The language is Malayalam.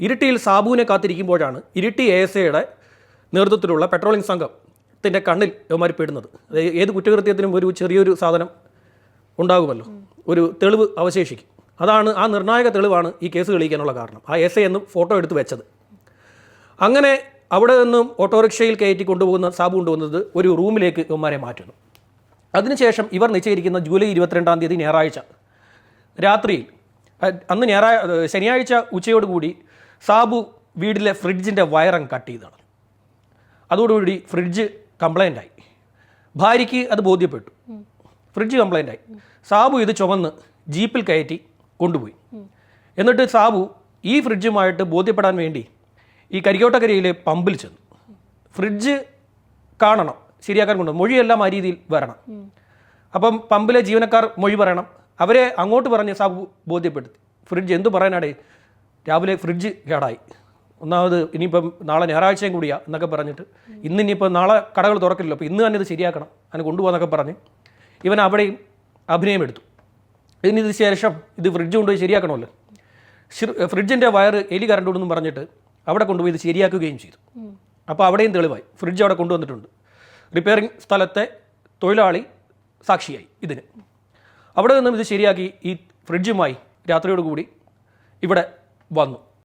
ഇരിട്ടിയിൽ സാബുവിനെ കാത്തിരിക്കുമ്പോഴാണ് ഇരിട്ടി എ എസ് എയുടെ നേതൃത്വത്തിലുള്ള പെട്രോളിംഗ് സംഘത്തിന്റെ കണ്ണിൽ ഇവന്മാർ പെടുന്നത്. ഏത് കുറ്റകൃത്യത്തിനും ഒരു ചെറിയൊരു സാധനം ഉണ്ടാകുമല്ലോ. ഒരു തെളിവ് അവശേഷിക്കും. അതാണ് ആ നിർണായക തെളിവാണ് ഈ കേസ് തെളിയിക്കാനുള്ള കാരണം. ആ എസ് എ എന്ന് ഫോട്ടോ എടുത്ത് വെച്ചത്. അങ്ങനെ അവിടെ നിന്നും ഓട്ടോറിക്ഷയിൽ കയറ്റി കൊണ്ടുപോകുന്ന സാബു കൊണ്ടുപോകുന്നത് ഒരു റൂമിലേക്ക് ഇവന്മാരെ മാറ്റുന്നു. അതിനുശേഷം ഇവർ നിശ്ചയിരിക്കുന്ന ജൂലൈ ഇരുപത്തിരണ്ടാം തീയതി ഞായറാഴ്ച രാത്രിയിൽ അന്ന് ഞായറാഴ്ച ശനിയാഴ്ച ഉച്ചയോടുകൂടി സാബു വീടിലെ ഫ്രിഡ്ജിന്റെ വയറങ് കട്ട് ചെയ്താണ്. അതോടുകൂടി ഫ്രിഡ്ജ് കംപ്ലൈന്റ് ആയി. ഭാര്യയ്ക്ക് അത് ബോധ്യപ്പെട്ടു. ഫ്രിഡ്ജ് കംപ്ലൈന്റ് ആയി. സാബു ഇത് ചുമന്ന് ജീപ്പിൽ കയറ്റി കൊണ്ടുപോയി. എന്നിട്ട് സാബു ഈ ഫ്രിഡ്ജുമായിട്ട് ബോധ്യപ്പെടാൻ വേണ്ടി ഈ കരിക്കോട്ടക്കരയിലെ പമ്പിൽ ചെന്നു. ഫ്രിഡ്ജ് കാണണം ശരിയാക്കാൻ കൊണ്ടു മൊഴിയെല്ലാം ആ രീതിയിൽ വരണം. അപ്പം പമ്പിലെ ജീവനക്കാർ മൊഴി പറയണം. അവരെ അങ്ങോട്ട് പറഞ്ഞ് സാബു ബോധ്യപ്പെടുത്തി. ഫ്രിഡ്ജ് എന്തു പറയാനാടേ? രാവിലെ ഫ്രിഡ്ജ് കേടായി. ഒന്നാമത് ഇനിയിപ്പം നാളെ ഞായറാഴ്ചയും കൂടിയാ എന്നൊക്കെ പറഞ്ഞിട്ട് ഇന്ന് ഇനിയിപ്പോൾ നാളെ കടകൾ തുറക്കില്ലല്ലോ അപ്പോൾ ഇന്ന് തന്നെ ഇത് ശരിയാക്കണം അതിന് കൊണ്ടുപോകാന്നൊക്കെ പറഞ്ഞ് ഇവൻ അവിടെയും അഭിനയം എടുത്തു. ഇതിന് ശേഷം ഇത് ഫ്രിഡ്ജ് കൊണ്ടുപോയി ശരിയാക്കണമല്ലോ. ഫ്രിഡ്ജിന്റെ വയർ എലി കറണ്ട് കൊണ്ടെന്നും പറഞ്ഞിട്ട് അവിടെ കൊണ്ടുപോയി ഇത് ശരിയാക്കുകയും ചെയ്തു. അപ്പോൾ അവിടെയും തെളിവായി ഫ്രിഡ്ജ് അവിടെ കൊണ്ടുവന്നിട്ടുണ്ട്. റിപ്പയറിംഗ് സ്ഥലത്തെ തൊഴിലാളി സാക്ഷിയായി ഇതിന്. അവിടെ നിന്നും ഇത് ശരിയാക്കി ഈ ഫ്രിഡ്ജുമായി രാത്രിയോടുകൂടി ഇവിടെ വന്നു